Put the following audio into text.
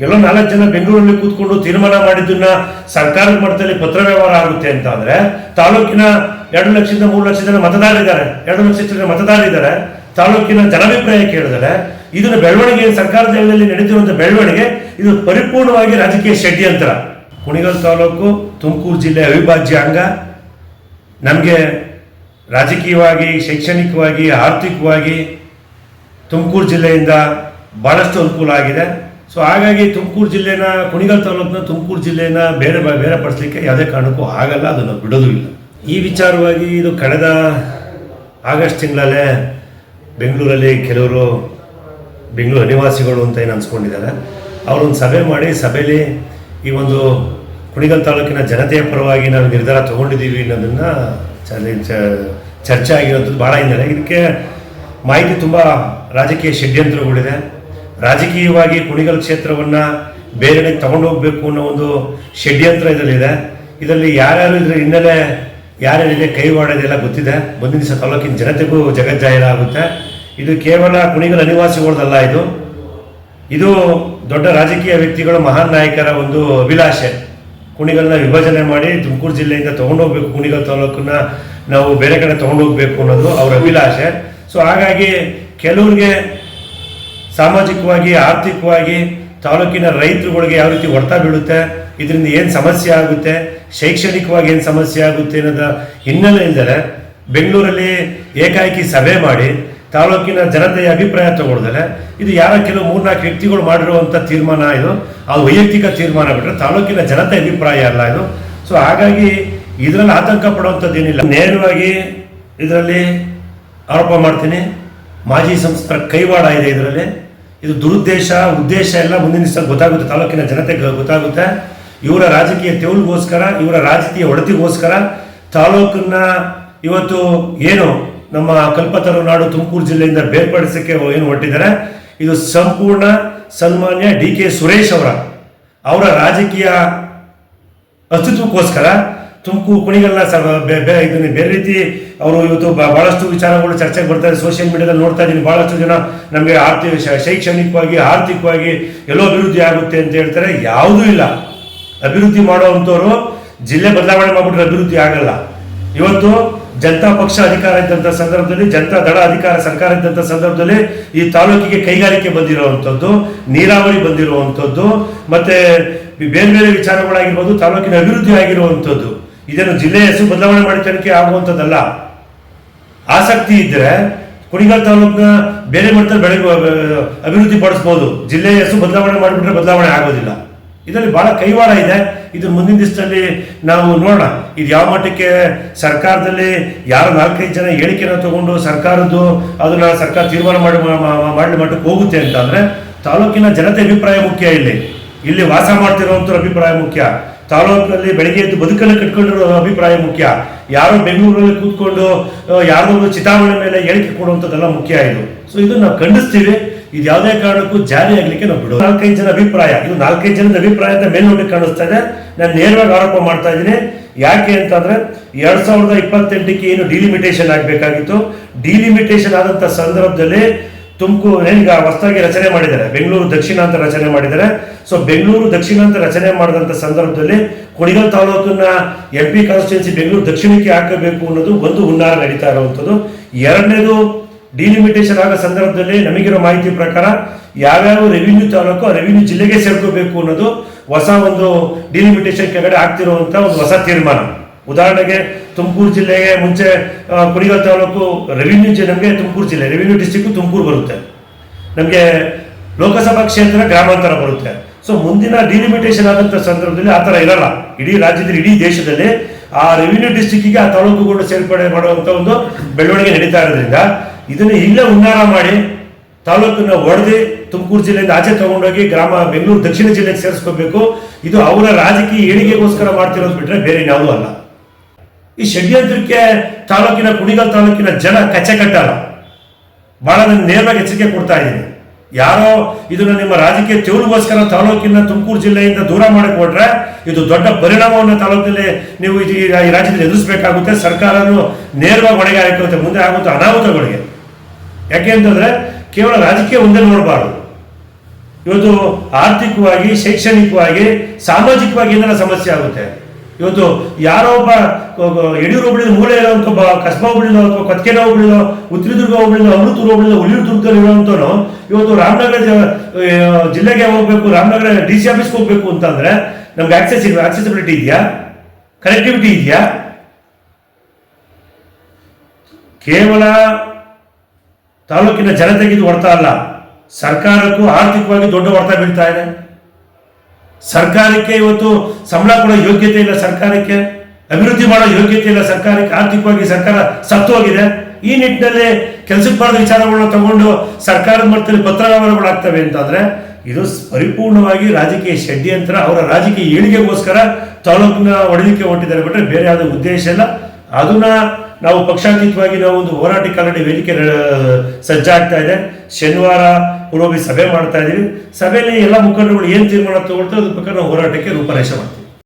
ಎಲ್ಲೋ ನಾಲ್ಕು ಜನ ಬೆಂಗಳೂರಲ್ಲಿ ಕೂತ್ಕೊಂಡು ತೀರ್ಮಾನ ಮಾಡಿದ್ದನ್ನ ಸರ್ಕಾರದ ಮಟ್ಟದಲ್ಲಿ ಪತ್ರ ವ್ಯವಹಾರ ಆಗುತ್ತೆ ಅಂತ ಅಂದ್ರೆ ತಾಲೂಕಿನ ಎರಡು ಲಕ್ಷದಿಂದ ಮೂರು ಲಕ್ಷ ಜನ ಮತದಾರರಿದ್ದಾರೆ. ಎರಡು ಲಕ್ಷ ಜನ ಮತದಾರರಿದ್ದಾರೆ. ತಾಲೂಕಿನ ಜನಾಭಿಪ್ರಾಯ ಕೇಳಿದರೆ ಇದನ್ನ ಬೆಳವಣಿಗೆ ಸರ್ಕಾರದ ಲೆವೆಲಲ್ಲಿ ನಡೆದಿರುವಂತಹ ಬೆಳವಣಿಗೆ ಇದು ಪರಿಪೂರ್ಣವಾಗಿ ರಾಜಕೀಯ ಷಡ್ಯಂತ್ರ. ಕುಣಿಗಲ್ ತಾಲೂಕು, ತುಮಕೂರು ಜಿಲ್ಲೆ ಅವಿಭಾಜ್ಯ ಅಂಗ. ನಮಗೆ ರಾಜಕೀಯವಾಗಿ, ಶೈಕ್ಷಣಿಕವಾಗಿ, ಆರ್ಥಿಕವಾಗಿ ತುಮಕೂರು ಜಿಲ್ಲೆಯಿಂದ ಭಾಳಷ್ಟು ಅನುಕೂಲ ಆಗಿದೆ. ಸೊ ಹಾಗಾಗಿ ತುಮಕೂರು ಜಿಲ್ಲೆನ, ಕುಣಿಗಲ್ ತಾಲೂಕನ್ನ ತುಮಕೂರು ಜಿಲ್ಲೆನ ಬೇರೆ ಬೇರೆ ಪಡಿಸ್ಲಿಕ್ಕೆ ಯಾವುದೇ ಕಾರಣಕ್ಕೂ ಆಗಲ್ಲ, ಅದನ್ನು ಬಿಡೋದು ಇಲ್ಲ. ಈ ವಿಚಾರವಾಗಿ ಇದು ಕಳೆದ ಆಗಸ್ಟ್ ತಿಂಗಳಲ್ಲೇ ಬೆಂಗಳೂರಲ್ಲಿ ಕೆಲವರು ಬೆಂಗಳೂರು ನಿವಾಸಿಗಳು ಅಂತ ಏನು ಅನ್ಸ್ಕೊಂಡಿದ್ದಾರೆ ಅವರೊಂದು ಸಭೆ ಮಾಡಿ, ಸಭೆಯಲ್ಲಿ ಈ ಒಂದು ಕುಣಿಗಲ್ ತಾಲೂಕಿನ ಜನತೆಯ ಪರವಾಗಿ ನಾವು ನಿರ್ಧಾರ ತಗೊಂಡಿದ್ದೀವಿ ಅನ್ನೋದನ್ನು ಚರ್ಚೆ ಆಗಿರೋದು ಭಾಳ ಹಿನ್ನೆಲೆ. ಇದಕ್ಕೆ ಮಾಹಿತಿ ತುಂಬ ರಾಜಕೀಯ ಷಡ್ಯಂತ್ರಗಳಿದೆ. ರಾಜಕೀಯವಾಗಿ ಕುಣಿಗಲ್ ಕ್ಷೇತ್ರವನ್ನು ಬೇರೆಡೆ ತಗೊಂಡು ಹೋಗಬೇಕು ಅನ್ನೋ ಒಂದು ಷಡ್ಯಂತ್ರ ಇದರಲ್ಲಿದೆ. ಇದರಲ್ಲಿ ಯಾರ್ಯಾರು ಇದರ ಹಿನ್ನೆಲೆ ಯಾರ್ಯಾರಿದೆ ಕೈವಾಡೋದೆಲ್ಲ ಗೊತ್ತಿದೆ. ಮುಂದಿನ ದಿವಸ ತಾಲೂಕಿನ ಜನತೆಗೂ ಜಗಜ್ಜಾಹಿರ ಆಗುತ್ತೆ. ಇದು ಕೇವಲ ಕುಣಿಗಲ್ ಅನಿವಾಸಿಗಳದಲ್ಲ ಇದು. ಇದು ದೊಡ್ಡ ರಾಜಕೀಯ ವ್ಯಕ್ತಿಗಳು ಮಹಾನ್ ನಾಯಕರ ಒಂದು ಅಭಿಲಾಷೆ. ಕುಣಿಗಲ್ನ ವಿಭಜನೆ ಮಾಡಿ ತುಮಕೂರು ಜಿಲ್ಲೆಯಿಂದ ತಗೊಂಡೋಗ್ಬೇಕು, ಕುಣಿಗಲ್ ತಾಲೂಕನ್ನ ನಾವು ಬೇರೆ ಕಡೆ ತಗೊಂಡೋಗ್ಬೇಕು ಅನ್ನೋದು ಅವರ ಅಭಿಲಾಷೆ. ಸೊ ಹಾಗಾಗಿ ಕೆಲವ್ರಿಗೆ ಸಾಮಾಜಿಕವಾಗಿ, ಆರ್ಥಿಕವಾಗಿ, ತಾಲೂಕಿನ ರೈತರುಗಳಿಗೆ ಯಾವ ರೀತಿ ಹೊಡೆತ ಬೀಳುತ್ತೆ, ಇದರಿಂದ ಏನು ಸಮಸ್ಯೆ ಆಗುತ್ತೆ, ಶೈಕ್ಷಣಿಕವಾಗಿ ಏನು ಸಮಸ್ಯೆ ಆಗುತ್ತೆ ಅನ್ನೋದ ಹಿನ್ನೆಲೆ ಇಲ್ದರೆ ಬೆಂಗಳೂರಲ್ಲಿ ಏಕಾಏಕಿ ಸಭೆ ಮಾಡಿ ತಾಲೂಕಿನ ಜನತೆಯ ಅಭಿಪ್ರಾಯ ತಗೊಳ್ದರೆ ಇದು ಯಾರ ಕೆಲವು ಮೂರ್ನಾಲ್ಕು ವ್ಯಕ್ತಿಗಳು ಮಾಡಿರುವಂಥ ತೀರ್ಮಾನ ಇದು. ಅದು ವೈಯಕ್ತಿಕ ತೀರ್ಮಾನ ಬಿಟ್ಟರೆ ತಾಲೂಕಿನ ಜನತೆ ಅಭಿಪ್ರಾಯ ಅಲ್ಲ ಇದು. ಸೊ ಹಾಗಾಗಿ ಇದರಲ್ಲಿ ಆತಂಕ ಪಡುವಂಥದ್ದೇನಿಲ್ಲ. ನೇರವಾಗಿ ಇದರಲ್ಲಿ ಆರೋಪ ಮಾಡ್ತೀನಿ. ಮಾಜಿ ಸಂಸ್ಥರ ಕೈವಾಡ ಇದೆ ಇದರಲ್ಲಿ. ಇದು ದುರುದ್ದೇಶ, ಉದ್ದೇಶ ಎಲ್ಲ ಮುಂದಿನ ದಿವಸ ಗೊತ್ತಾಗುತ್ತೆ, ತಾಲೂಕಿನ ಜನತೆಗೆ ಗೊತ್ತಾಗುತ್ತೆ. ಇವರ ರಾಜಕೀಯ ತೆವಳಿಗೋಸ್ಕರ, ಇವರ ರಾಜಕೀಯ ಒಡತಿಗೋಸ್ಕರ ತಾಲೂಕನ್ನ ಇವತ್ತು ಏನು ನಮ್ಮ ಕಲ್ಪತರು ನಾಡು ತುಮಕೂರು ಜಿಲ್ಲೆಯಿಂದ ಬೇರ್ಪಡಿಸಕ್ಕೆ ಏನು ಹೊಟ್ಟಿದ್ದಾರೆ ಇದು ಸಂಪೂರ್ಣ ಸನ್ಮಾನ್ಯ ಡಿ ಕೆ ಸುರೇಶ್ ಅವರ ಅವರ ರಾಜಕೀಯ ಅಸ್ತಿತ್ವಕ್ಕೋಸ್ಕರ ತುಮಕೂರು ಕುಣಿಗಲ್ಲ ಸ ಬೆ- ಬೆ- ಇದನ್ನ ಬೇರೆ ರೀತಿ ಅವರು ಇವತ್ತು ಬಹಳಷ್ಟು ವಿಚಾರಗಳು ಚರ್ಚೆಗೆ ಬರ್ತಾರೆ ಸೋಷಿಯಲ್ ಮೀಡಿಯಾದಲ್ಲಿ ನೋಡ್ತಾ ಇದ್ದೀನಿ. ಬಹಳಷ್ಟು ಜನ ನಮಗೆ ಆರ್ಥಿಕ ಶೈಕ್ಷಣಿಕವಾಗಿ, ಆರ್ಥಿಕವಾಗಿ ಎಲ್ಲೋ ಅಭಿವೃದ್ಧಿ ಆಗುತ್ತೆ ಅಂತ ಹೇಳ್ತಾರೆ. ಯಾವುದೂ ಇಲ್ಲ. ಅಭಿವೃದ್ಧಿ ಮಾಡುವಂಥವ್ರು ಜಿಲ್ಲೆ ಬದಲಾವಣೆ ಮಾಡಿಬಿಟ್ರೆ ಅಭಿವೃದ್ಧಿ ಆಗಲ್ಲ. ಇವತ್ತು ಜನತಾ ಪಕ್ಷ ಅಧಿಕಾರ ಇದ್ದಂಥ ಸಂದರ್ಭದಲ್ಲಿ, ಜನತಾ ದಳ ಅಧಿಕಾರ ಸರ್ಕಾರ ಇದ್ದಂಥ ಸಂದರ್ಭದಲ್ಲಿ ಈ ತಾಲೂಕಿಗೆ ಕೈಗಾರಿಕೆ ಬಂದಿರುವಂಥದ್ದು, ನೀರಾವರಿ ಬಂದಿರುವಂಥದ್ದು, ಮತ್ತೆ ಬೇರೆ ಬೇರೆ ವಿಚಾರಗಳಾಗಿರ್ಬೋದು, ತಾಲೂಕಿನ ಅಭಿವೃದ್ಧಿ ಆಗಿರುವಂಥದ್ದು. ಇದನ್ನು ಜಿಲ್ಲೆಯ ಹೆಸರು ಬದಲಾವಣೆ ಮಾಡಿ ತನಿಖೆ ಆಗುವಂಥದ್ದಲ್ಲ. ಆಸಕ್ತಿ ಇದ್ದರೆ ಕುಣಿಗಲ್ ತಾಲೂಕಿನ ಬೇರೆ ಮಟ್ಟದಲ್ಲಿ ಬೆಳೆ ಅಭಿವೃದ್ಧಿ ಪಡಿಸ್ಬೋದು ಜಿಲ್ಲೆಯ ಹೆಸರು ಬದಲಾವಣೆ ಮಾಡಿಬಿಟ್ರೆ ಬದಲಾವಣೆ ಆಗೋದಿಲ್ಲ. ಇದರಲ್ಲಿ ಬಹಳ ಕೈವಾಡ ಇದೆ. ಇದು ಮುಂದಿನ ದಿವಸದಲ್ಲಿ ನಾವು ನೋಡೋಣ. ಇದು ಯಾವ ಮಟ್ಟಕ್ಕೆ ಸರ್ಕಾರದಲ್ಲಿ ಯಾರು ನಾಲ್ಕೈದು ಜನ ಹೇಳಿಕೆನ ತಗೊಂಡು ಸರ್ಕಾರದ್ದು ಅದನ್ನ ಸರ್ಕಾರ ತೀರ್ಮಾನ ಮಾಡಿ ಮಾಡಲಿ ಮಟ್ಟಕ್ಕೆ ಹೋಗುತ್ತೆ ಅಂತಂದ್ರೆ ತಾಲೂಕಿನ ಜನತೆ ಅಭಿಪ್ರಾಯ ಮುಖ್ಯ ಇಲ್ಲಿ. ಇಲ್ಲಿ ವಾಸ ಮಾಡ್ತಿರುವಂಥವ್ರ ಅಭಿಪ್ರಾಯ ಮುಖ್ಯ. ತಾಲೂಕಿನಲ್ಲಿ ಬೆಳಗ್ಗೆ ಎದ್ದು ಬದುಕನ್ನು ಕಟ್ಕೊಂಡಿರೋ ಅಭಿಪ್ರಾಯ ಮುಖ್ಯ. ಯಾರೋ ಬೆಂಗಳೂರಲ್ಲಿ ಕೂತ್ಕೊಂಡು ಯಾರೋ ಚಿತಾವಣೆ ಮೇಲೆ ಹೇಳಿಕೆ ಕೊಡುವಂಥದ್ದೆಲ್ಲ ಮುಖ್ಯ ಇದು. ಸೊ ಇದು ನಾವು ಖಂಡಿಸ್ತೀವಿ. ಇದು ಯಾವುದೇ ಕಾರಣಕ್ಕೂ ಜಾರಿ ಆಗಲಿಕ್ಕೆ ನಾವು ಬಿಡೋದು. ನಾಲ್ಕೈದು ಜನ ಅಭಿಪ್ರಾಯ. ಇದು ನಾಲ್ಕೈದು ಜನದ ಅಭಿಪ್ರಾಯ ಅಂತ ಮೇಲ್ನೋಟಕ್ಕೆ ಕಾಣಿಸ್ತಾ ಇದೆ. ನಾನು ನೇರವಾಗಿ ಆರೋಪ ಮಾಡ್ತಾ ಇದ್ದೀನಿ. ಯಾಕೆ ಅಂತಂದ್ರೆ, ಎರಡ್ ಸಾವಿರದ ಇಪ್ಪತ್ತೆಂಟಕ್ಕೆ ಏನು ಡಿಲಿಮಿಟೇಷನ್ ಆಗಬೇಕಾಗಿತ್ತು? ಡಿಲಿಮಿಟೇಷನ್ ಆದಂತ ಸಂದರ್ಭದಲ್ಲಿ ತುಮಕೂರು ಈಗ ಹೊಸದಾಗಿ ರಚನೆ ಮಾಡಿದ್ದಾರೆ, ಬೆಂಗಳೂರು ದಕ್ಷಿಣ ಅಂತ ರಚನೆ ಮಾಡಿದ್ದಾರೆ. ಸೊ ಬೆಂಗಳೂರು ದಕ್ಷಿಣ ಅಂತ ರಚನೆ ಮಾಡಿದಂಥ ಸಂದರ್ಭದಲ್ಲಿ ಕುಣಿಗಲ್ ತಾಲೂಕನ್ನ ಎಂ ಪಿ ಕಾನ್ಸ್ಟಿಟ್ಯೂನ್ಸಿ ಬೆಂಗಳೂರು ದಕ್ಷಿಣಕ್ಕೆ ಹಾಕಬೇಕು ಅನ್ನೋದು ಒಂದು ಹುನ್ನಾರ ನಡೀತಾ ಇರುವಂಥದ್ದು. ಎರಡನೇದು ಡಿಲಿಮಿಟೇಷನ್ ಆದ ಸಂದರ್ಭದಲ್ಲಿ ನಮಗಿರೋ ಮಾಹಿತಿ ಪ್ರಕಾರ ಯಾವ್ಯಾವ ರೆವಿನ್ಯೂ ತಾಲೂಕು ರೆವಿನ್ಯೂ ಜಿಲ್ಲೆಗೆ ಸೇರ್ಕೋಬೇಕು ಅನ್ನೋದು ಹೊಸ ಒಂದು ಡಿಲಿಮಿಟೇಷನ್ ಕೆಳಗಡೆ ಆಗ್ತಿರುವಂಥ ಒಂದು ಹೊಸ ತೀರ್ಮಾನ. ಉದಾಹರಣೆಗೆ ತುಮಕೂರು ಜಿಲ್ಲೆಗೆ ಮುಂಚೆ ಕುಣಿಗಲ್ ತಾಲೂಕು ರೆವಿನ್ಯೂ ಜಿ, ನಮಗೆ ತುಮಕೂರು ಜಿಲ್ಲೆ ರೆವಿನ್ಯೂ ಡಿಸ್ಟಿಕ್ಕು ತುಮಕೂರು ಬರುತ್ತೆ. ನಮಗೆ ಲೋಕಸಭಾ ಕ್ಷೇತ್ರ ಗ್ರಾಮಾಂತರ ಬರುತ್ತೆ. ಸೊ ಮುಂದಿನ ಡಿಲಿಮಿಟೇಷನ್ ಆದಂಥ ಸಂದರ್ಭದಲ್ಲಿ ಆ ಥರ ಇರಲ್ಲ. ಇಡೀ ರಾಜ್ಯದಲ್ಲಿ, ಇಡೀ ದೇಶದಲ್ಲಿ ಆ ರೆವಿನ್ಯೂ ಡಿಸ್ಟಿಕ್ಕಿಗೆ ಆ ತಾಲೂಕುಗಳು ಸೇರ್ಪಡೆ ಮಾಡುವಂಥ ಒಂದು ಬೆಳವಣಿಗೆ ನಡೀತಾ ಇರೋದ್ರಿಂದ ಇದನ್ನು ಇಲ್ಲೇ ಉನ್ನಾರ ಮಾಡಿ ತಾಲೂಕನ್ನ ಒಡೆದು ತುಮಕೂರು ಜಿಲ್ಲೆಯಿಂದ ಆಚೆ ತಗೊಂಡೋಗಿ ಗ್ರಾಮ ಬೆಂಗಳೂರು ದಕ್ಷಿಣ ಜಿಲ್ಲೆಗೆ ಸೇರಿಸ್ಕೋಬೇಕು. ಇದು ಅವರ ರಾಜಕೀಯ ಏಳಿಗೆಗೋಸ್ಕರ ಮಾಡ್ತಿರೋದು ಬಿಟ್ರೆ ಬೇರೆ ಯಾವುದೂ ಅಲ್ಲ. ಈ ಷಡ್ಯಂತ್ರಕ್ಕೆ ತಾಲೂಕಿನ ಕುಣಿಗಲ್ ತಾಲೂಕಿನ ಜನ ಕಚ್ಚೆ ಕಟ್ಟಲ್ಲ. ಬಹಳ ನಾನು ನೇರವಾಗಿ ಎಚ್ಚರಿಕೆ ಕೊಡ್ತಾ ಇದ್ದೀನಿ. ಯಾರೋ ಇದನ್ನು ನಿಮ್ಮ ರಾಜಕೀಯ ತೆವರಿಗೋಸ್ಕರ ತಾಲೂಕಿನ ತುಮಕೂರು ಜಿಲ್ಲೆಯಿಂದ ದೂರ ಮಾಡಿಕೊಟ್ರೆ ಇದು ದೊಡ್ಡ ಪರಿಣಾಮವನ್ನು ತಾಲೂಕಿನಲ್ಲಿ ನೀವು ಈ ರಾಜ್ಯದಲ್ಲಿ ಎದುರಿಸಬೇಕಾಗುತ್ತೆ. ಸರ್ಕಾರನು ನೇರವಾಗಿ ಹೊಣೆಗೆ ಹಾಕುತ್ತೆ ಮುಂದೆ ಆಗುವಂಥ ಅನಾಹುತಗಳಿಗೆ. ಯಾಕೆ ಅಂತಂದರೆ ಕೇವಲ ರಾಜಕೀಯ ಒಂದೇ ನೋಡಬಾರ್ದು. ಇವತ್ತು ಆರ್ಥಿಕವಾಗಿ, ಶೈಕ್ಷಣಿಕವಾಗಿ, ಸಾಮಾಜಿಕವಾಗಿ ಏನಾರ ಸಮಸ್ಯೆ ಆಗುತ್ತೆ? ಇವತ್ತು ಯಾರೋ ಒಬ್ಬ ಯಡಿಯೂರು ಹೋಬಳಿದ ಮೂಲೆ ಇರೋಂಥ ಒಬ್ಬ, ಕಸ್ಬಾ ಹೋಬಳಿನೋ ಅಥವಾ ಕೊತ್ಕೆರೆ ಹೋಬಳಿನೋ ಉತ್ತರದುರ್ಗ ಹೋಬಳಿನೋ ಅಮೃತೂರು ಹೋಬಳಿದೋ ಉಳಿಯೂರು ದುರ್ಗದಲ್ಲಿ ಇರುವಂತವನು ಇವತ್ತು ರಾಮನಗರ ಜಿಲ್ಲೆಗೆ ಹೋಗ್ಬೇಕು ರಾಮನಗರ ಡಿ ಸಿ ಆಫೀಸ್ಗೆ ಹೋಗ್ಬೇಕು ಅಂತಂದ್ರೆ ನಮ್ಗೆ ಆಕ್ಸೆಸ್ ಆಕ್ಸೆಸಿಬಿಲಿಟಿ ಇದೆಯಾ? ಕನೆಕ್ಟಿವಿಟಿ ಇದೆಯಾ? ಕೇವಲ ತಾಲೂಕಿನ ಜನತೆಗೆ ಇದು ಹೊಡ್ತಾ ಅಲ್ಲ. ಸರ್ಕಾರಕ್ಕೂ ಆರ್ಥಿಕವಾಗಿ ದೊಡ್ಡ ಹೊಡೆತ ಬೀಳ್ತಾ ಇದೆ. ಸರ್ಕಾರಕ್ಕೆ ಇವತ್ತು ಸಂಬಳ ಕೊಡೋ ಯೋಗ್ಯತೆ ಇಲ್ಲ ಸರ್ಕಾರಕ್ಕೆ, ಅಭಿವೃದ್ಧಿ ಮಾಡೋ ಯೋಗ್ಯತೆ ಇಲ್ಲ ಸರ್ಕಾರಕ್ಕೆ, ಆರ್ಥಿಕವಾಗಿ ಸರ್ಕಾರ ಸತ್ತು ಹೋಗಿದೆ ಈ ನಿಟ್ಟಿನಲ್ಲಿ ಕೆಲಸಕ್ಕೆ ಬಾರದ ವಿಚಾರಗಳನ್ನ ತಗೊಂಡು ಸರ್ಕಾರದ ಮಟ್ಟದಲ್ಲಿ ಪತ್ರವ್ಯವಹಾರಗಳಾಗ್ತವೆ ಅಂತಂದ್ರೆ, ಇದು ಪರಿಪೂರ್ಣವಾಗಿ ರಾಜಕೀಯ ಷಡ್ಯಂತ್ರ. ಅವರ ರಾಜಕೀಯ ಏಳಿಗೆಗೋಸ್ಕರ ತಾಲೂಕಿನ ಒಡಲಿಕ್ಕೆ ಹೊಟ್ಟಿದ್ದಾರೆ ಬಿಟ್ಟರೆ ಬೇರೆ ಯಾವುದೇ ಉದ್ದೇಶ ಇಲ್ಲ. ಅದನ್ನ ನಾವು ಪಕ್ಷಾತೀತವಾಗಿ ನಾವು ಒಂದು ಹೋರಾಟಕ್ಕೆ ಆಲ್ರೆಡಿ ವೇದಿಕೆ ಸಜ್ಜಾಗ್ತಾ ಇದೆ. ಶನಿವಾರ ಪೂರ್ವಿ ಸಭೆ ಮಾಡ್ತಾ ಇದ್ದೀವಿ. ಸಭೆಯಲ್ಲಿ ಎಲ್ಲ ಮುಖಂಡರುಗಳು ಏನು ತೀರ್ಮಾನ ತಗೊಳ್ತಾರೆ ಅದ್ರ ಪ್ರಕಾರ ನಾವು ಹೋರಾಟಕ್ಕೆ ರೂಪರೇಷೆ ಮಾಡ್ತೀವಿ.